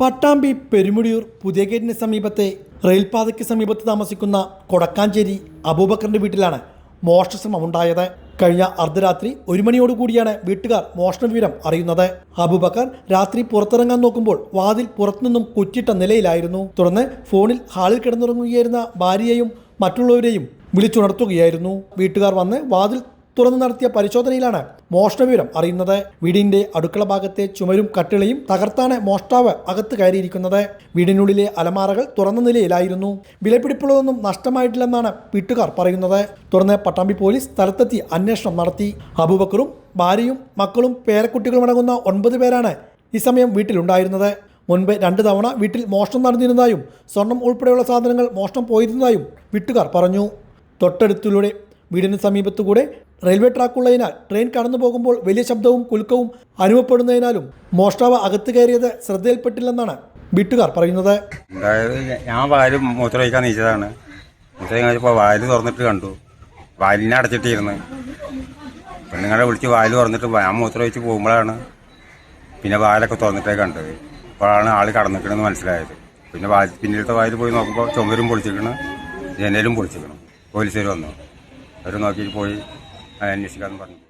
പട്ടാമ്പി പെരുമുടിയൂർ പുതിയഗേറ്റിന് സമീപത്തെ റെയിൽപാതയ്ക്ക് സമീപത്ത് താമസിക്കുന്ന കൊടക്കാഞ്ചേരി അബൂബക്കറിന്റെ വീട്ടിലാണ് മോഷണശ്രമം ഉണ്ടായത്. കഴിഞ്ഞ അർദ്ധരാത്രി ഒരു മണിയോടുകൂടിയാണ് വീട്ടുകാർ മോഷണ വിവരം അറിയുന്നത്. അബൂബക്കർ രാത്രി പുറത്തിറങ്ങാൻ നോക്കുമ്പോൾ വാതിൽ പുറത്തുനിന്നും കുറ്റിട്ട നിലയിലായിരുന്നു. തുടർന്ന് ഫോണിൽ ഹാളിൽ കിടന്നുറങ്ങുകയായിരുന്ന ഭാര്യയെയും മറ്റുള്ളവരെയും വിളിച്ചുണർത്തുകയായിരുന്നു. വീട്ടുകാർ വന്ന് വാതിൽ തുറന്നു നടത്തിയ പരിശോധനയിലാണ് മോഷണ വിവരം അറിയുന്നത്. വീടിന്റെ അടുക്കള ഭാഗത്തെ ചുമരും കട്ടിളയും തകർത്താണ് മോഷ്ടാവ് അകത്ത് കയറിയിരിക്കുന്നത്. വീടിനുള്ളിലെ അലമാറകൾ തുറന്ന നിലയിലായിരുന്നു. വിലപിടിപ്പുള്ളതൊന്നും നഷ്ടമായിട്ടില്ലെന്നാണ് വീട്ടുകാർ പറയുന്നത്. തുടർന്ന് പട്ടാമ്പി പോലീസ് സ്ഥലത്തെത്തി അന്വേഷണം നടത്തി. അബൂബക്കറും ഭാര്യയും മക്കളും പേരക്കുട്ടികളും അടങ്ങുന്ന ഒൻപത് പേരാണ് ഈ സമയം വീട്ടിലുണ്ടായിരുന്നത്. മുൻപ് രണ്ട് തവണ വീട്ടിൽ മോഷണം നടന്നിരുന്നതായും സ്വർണം ഉൾപ്പെടെയുള്ള സാധനങ്ങൾ മോഷണം പോയിരുന്നതായും വീട്ടുകാർ പറഞ്ഞു. തൊട്ടടുത്തിലൂടെ വീടിന് സമീപത്തുകൂടെ റെയിൽവേ ട്രാക്കുള്ളതിനാൽ ട്രെയിൻ കടന്നു പോകുമ്പോൾ വലിയ ശബ്ദവും കുലുക്കവും അനുഭവപ്പെടുന്നതിനാലും മോഷ്ടാവ് അകത്ത് കയറിയത് ശ്രദ്ധയിൽപ്പെട്ടില്ലെന്നാണ് വീട്ടുകാർ പറയുന്നത്. അതായത് ഞാൻ വാൽ മൂത്രമൊഴിക്കാൻ നീച്ചതാണ്. മൂത്രം കഴിച്ചപ്പോൾ വാൽ തുറന്നിട്ട് കണ്ടു. വാലിനെ അടച്ചിട്ടിരുന്ന്. പെണ്ണുങ്ങളെ വിളിച്ച് വാൽ തുറന്നിട്ട് ഞാൻ മൂത്രമൊഴിച്ച് പോകുമ്പോഴാണ് പിന്നെ വാലൊക്കെ തുറന്നിട്ടേ കണ്ടത്. അപ്പോഴാണ് ആൾ കടന്നിക്കണമെന്ന് മനസ്സിലായത്. പിന്നെ വാൽ പിന്നിലത്തെ വായിൽ പോയി നോക്കുമ്പോൾ ചുമരും പൊളിച്ചിരിക്കണം. ജനലും പൊളിച്ചിരിക്കണം. പോലീസുകാർ വന്നു. അവർ നോക്കിയിട്ട് പോയി അന്വേഷിക്കാമെന്ന് പറഞ്ഞു